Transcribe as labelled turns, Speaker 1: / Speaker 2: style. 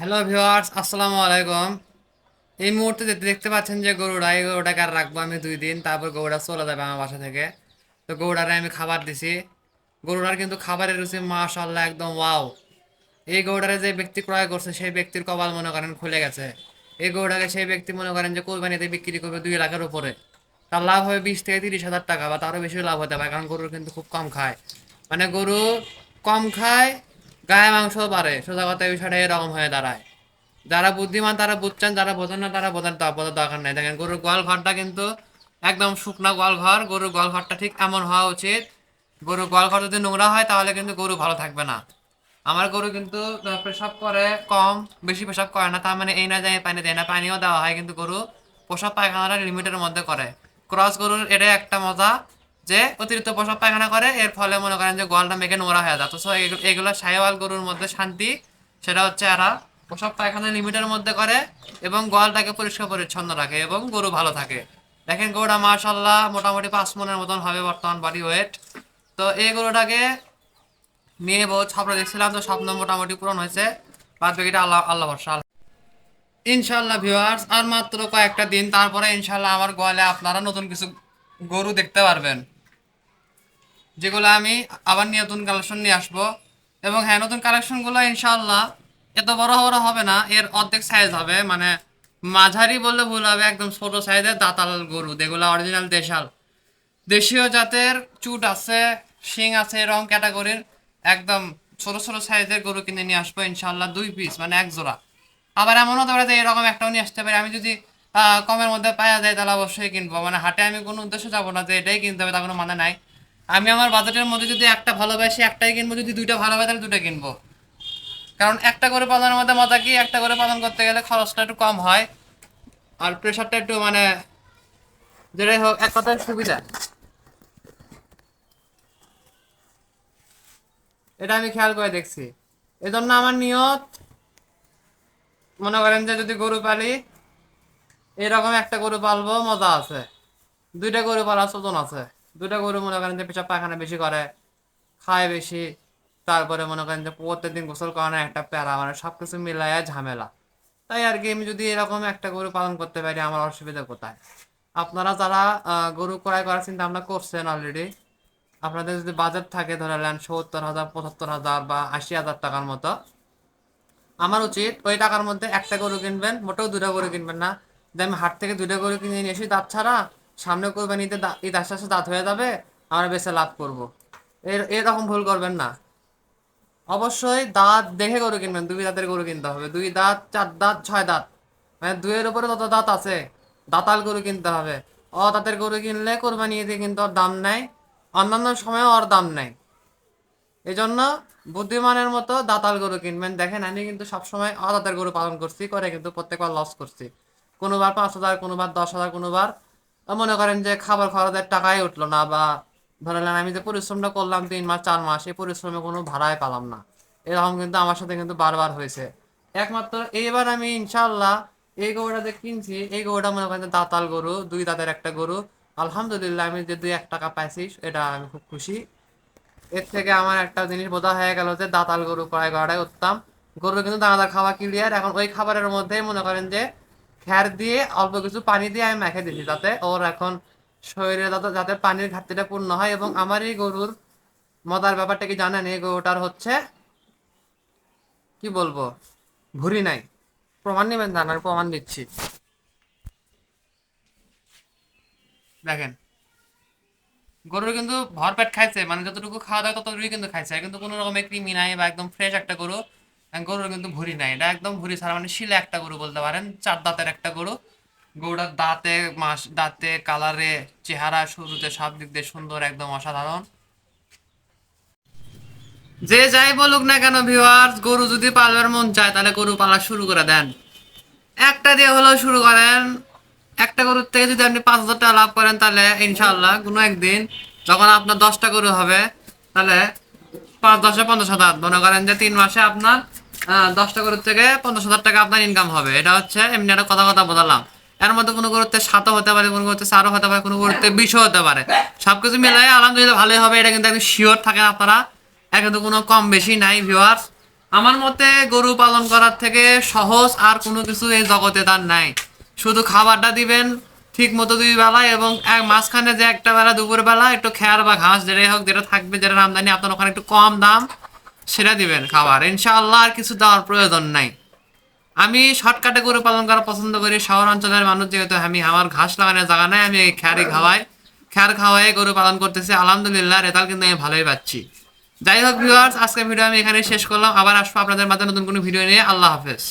Speaker 1: Hello viewers আসসালামু আলাইকুম এই মুহূর্তে দেখতে দেখতে পাচ্ছেন যে গরুটা, এই গরুটাকে আর রাখব আমি দুই দিন, তারপর গরুটা চলে যাবে আমার বাসা থেকে। তো গরুটারে আমি খাবার দিছি। গরুটার কিন্তু খাবারের রুচি মাশাল্লাহ একদম ওয়াও। এই গরুটারে যে ব্যক্তি ক্রয় করছে, সেই ব্যক্তির কপাল মনে করেন খুলে গেছে। এই গরুটাকে সেই ব্যক্তি মনে করেন যে কোরবানিতে বিক্রি করবে দুই লাখের উপরে। তার লাভ হবে বিশ থেকে তিরিশ হাজার টাকা বা তারও বেশি লাভ হতে পারে, কারণ গরুর কিন্তু খুব কম খায়। মানে গরু কম খায় গায়ে মাংস বাড়ে সোজা কথা বিষয়টা এরকম হয়ে দাঁড়ায়। যারা বুদ্ধিমান, তারা বুঝছেন, যারা বোঝেন না, তারা দ- বোঝার দরকার নাই। দেখেন, গরুর গোয়াল ঘরটা কিন্তু একদম শুকনা গোয়াল ঘর। গরুর গোয়াল ঘরটা ঠিক এমন হওয়া উচিত। গরুর গোয়াল ঘর যদি নোংরা হয়, তাহলে কিন্তু গরু ভালো থাকবে না। আমার গরু কিন্তু পেশাব করে কম, বেশি পেশাব করে না। তার মানে এই না যায় পানি দেয় না, পানিও দেওয়া হয়। কিন্তু গরু পোশাক পায়খানাটা লিমিটের মধ্যে করে। ক্রস গরুর এটাই একটা মজা। যে অতিরিক্ত পোশাক পায়খানা করে, এর ফলে মনে করেন যে গোয়ালটা মেঘে নোংরা হয়ে যায়। তো সো এগুলো সাইওয়াল গরুর মধ্যে শান্তি, সেটা হচ্ছে এরা পোশাক পায়খানা লিমিটের মধ্যে করে এবং গোয়ালটাকে পরিষ্কার পরিচ্ছন্ন রাখে এবং গরু ভালো থাকে। দেখেন গরুটা মাশাল্লাহ মোটামুটি পাঁচ মনের মতন হবে বর্তমান বাড়ি ওয়েট তো এই গরুটাকে নিয়ে বহু স্বপ্ন দেখছিলাম, তো স্বপ্ন মোটামুটি পূরণ হয়েছে। বাদ বাকিটা আল্লাহ আল্লাহ ভরসা। ইনশাল্লাহ ভিউয়ার্স আর মাত্র কয়েকটা দিন, তারপরে ইনশাল্লাহ আমার গোয়ালে আপনারা নতুন কিছু গরু দেখতে পারবেন। যেগুলো আমি আবার নিয়ে নতুন কালেকশন নিয়ে আসব। এবং হ্যাঁ নতুন কালেকশনগুলো ইনশাল্লাহ এত বড় বড় হবে না, এর অর্ধেক সাইজ হবে। মানে মাঝারি বললে ভুল হবে, একদম ছোট সাইজের দাতাল গরু, যেগুলো অরিজিনাল দেশাল। দেশীয় জাতের চুট আছে, শিং আছে এরকম ক্যাটাগরির একদম ছোট ছোট সাইজের গরু কিনে নিয়ে আসব ইনশাল্লাহ দুই পিস মানে এক জোড়া। আবার এমনও পারে যে এরকম একটাও নিয়ে আসতে পারি। আমি যদি কমের মধ্যে পাওয়া যায় তাহলে অবশ্যই কিনবো। মানে হাটে আমি কোনো উদ্দেশ্যে যাব না যে এটাই কিনতে হবে, তা কোনো মানে নাই। আমি আমার বাজেটের মধ্যে যদি একটা ভালোবাসি, একটাই কিনবো, যদি দুইটা ভালোবাসি, তাহলে দুটো কিনবো। কারণ একটা করে পালনের মধ্যে মজা কি? একটা করে পালন করতে গেলে খরচটা একটু কম হয় আর প্রেশারটা একটু মানে যেটাই হোক, এক কথায় সুবিধা। এটা আমি খেয়াল করে দেখছি। এজন্য আমার নিয়ত, মনে করেন যে যদি গরু পালি, এরকম একটা গরু পালবো, মজা আছে। দুইটা গরু পালার ওজন আছে। দুইটা গরু মনে করেন যে পেশাব পায়খানা বেশি করে, খায় বেশি, তারপরে মনে করেন যে প্রত্যেকদিন গোসল করানোর একটা প্যারা মানে সব কিছু মিলাইয়া ঝামেলা। তাই আর কি আমি যদি এরকম একটা গরু পালন করতে পারি, আমার অসুবিধা কোথায়? আপনারা যারা গরু ক্রয় করার চিন্তা ভাবনা করছেন অলরেডি আপনাদের যদি বাজেট থাকে ধরে নেন সত্তর হাজার, পঁচাত্তর হাজার বা আশি হাজার টাকার মতো, আমার উচিত ওই টাকার মধ্যে একটা গরু কিনবেন, মোটেও দুটো গরু কিনবেন না। যে আমি হাট থেকে দুটো গরু কিনে নিয়ে এসি দাঁত ছাড়া সামনে কোরবানিতে ঈদ আস্তে আস্তে দাঁত হয়ে যাবে, আমরা বেশি লাভ করব। এর এরকম ভুল করবেন না। অবশ্যই দাঁত দেখে গরু কিনবেন, দুই দাঁতের গরু কিনতে হবে। দুই দাঁত, চার দাঁত, ছয় দাঁত। মানে দুইয়ের উপরে যত দাঁত আছে, দাঁতাল গরু কিনতে হবে। অ দাঁতের গরু কিনলে কোরবানি ঈদে কিন্তু ওর দাম নাই, অন্যান্য সময় ওর দাম নাই। এই জন্য বুদ্ধিমানের মতো দাঁতাল গরু কিনবেন। দেখেন, আমি কিন্তু সবসময় অদাতার গরু পালন করছি, করে কিন্তু প্রত্যেকবার লস করছি। কোনোবার পাঁচ হাজার, কোনোবার দশ হাজার, কোনোবার মনে করেন যে খাবার খরচের টাকাই উঠল না বা ধরে নেন আমি যে পরিশ্রমটা করলাম তিন মাস, চার মাস, এই পরিশ্রমে কোনো ভাড়ায় পেলাম না। এরকম কিন্তু আমার সাথে কিন্তু বারবার হয়েছে। একমাত্র এইবার আমি ইনশাল্লাহ এই গরুটা যে কিনছি, এই গরুটা মনে করেন দাতাল গরু, দুই দাঁতের একটা গরু। আলহামদুলিল্লাহ আমি যে দুই, এক টাকা পাইছি, এটা আমি খুব খুশি। এর থেকে আমার একটা জিনিস বোঝা হয়ে গেল যে দাতাল গরু ক্রয় করাটাই উত্তম। গরু কিন্তু দানাদার খাওয়া ক্লিয়ার এখন ওই খাবারের মধ্যেই মনে করেন যে খ্যার দিয়ে অল্প কিছু পানি দিয়ে আমি মেখে দিচ্ছি যাতে ওর এখন শরীরে যাতে যাতে পানির ঘাটতিটা পূর্ণ হয়। এবং আমার এই গরুর মজার ব্যাপারটা কি জানেন? এই গরুটার হচ্ছে, কি বলব? ভুরি নাই। প্রমাণ নেবেন জান, আমি প্রমাণ দিচ্ছি। দেখেন, গরুর কিন্তু ভরপেট খাইছে মানে যতটুকু খাওয়া দাওয়া ততটুকুই কিন্তু খাইছে। কিন্তু কোনো রকমের কৃমি নাই বা একদম ফ্রেশ একটা গরু। গরুর কিন্তু ভুঁড়ি নাই। এটা একদম ভুঁড়ি ছাড়া মানে শিলে একটা গরু বলতে পারেন, চার দাঁতের একটা গরু। গরুটার দাঁতে মাস, দাঁতে, কালারে, চেহারা শুরুতে সব দিক দিয়ে সুন্দর, একদম অসাধারণ। যে যাই বলুক না কেন ভিউয়ার্স গরু যদি পালবার মন চায়, তাহলে গরু পালা শুরু করে দেন। একটা দিয়ে হলেও শুরু করেন। একটা গরুর থেকে যদি আপনি পাঁচ হাজার টাকা লাভ করেন, তাহলে ইনশাল্লাহ কোনো একদিন যখন আপনার দশটা গরু হবে, তাহলে পাঁচ দশে পঞ্চাশ হাজার। মনে করেন যে তিন মাসে আপনার দশটা গরুর থেকে পঞ্চাশ হাজার টাকা আপনার ইনকাম হবে। এটা হচ্ছে এমনি একটা কথা কথা এর মধ্যে কোনো গরুতে সাতও হতে পারে, কোনো চারও হতে পারে, কোনো বিশও হতে পারে। সবকিছু মিলাই আলহামদুলিল্লাহ ভালোই হবে, এটা কিন্তু একদম শিওর থাকেন আপনারা। এর কিন্তু কোনো কম বেশি নাই ভিউয়ার্স আমার মতে গরু পালন করার থেকে সহজ আর কোনো কিছু এই জগতে তার নাই। শুধু খাবারটা দিবেন ঠিক মতো দুই বেলা এবং এক মাঝখানে যে একটা বেলা, দুপুর বেলা, একটু খেয়ার বা ঘাস যেটাই হোক, যেটা থাকবে, যেটা আমদানি আপনার ওখানে একটু কম দাম, সেটা দিবেন খাবার। ইনশাআল্লাহ আর কিছু দেওয়ার প্রয়োজন নাই। আমি শর্টকাটে গরু পালন করা পছন্দ করি। শহর অঞ্চলের মানুষ যেহেতু আমি, আমার ঘাস লাগানোর জায়গা নাই, আমি খ্যারি খাওয়াই। খ্যার খাওয়াই, গরু পালন করতেছি। আলহামদুলিল্লাহ, রেজাল্ট কিন্তু আমি ভালোই পাচ্ছি। যাই হোক ভিউয়ার্স আজকের ভিডিও আমি এখানে শেষ করলাম। আবার আসব আপনাদের মাঝে নতুন কোনো ভিডিও নিয়ে। আল্লাহ হাফেজ।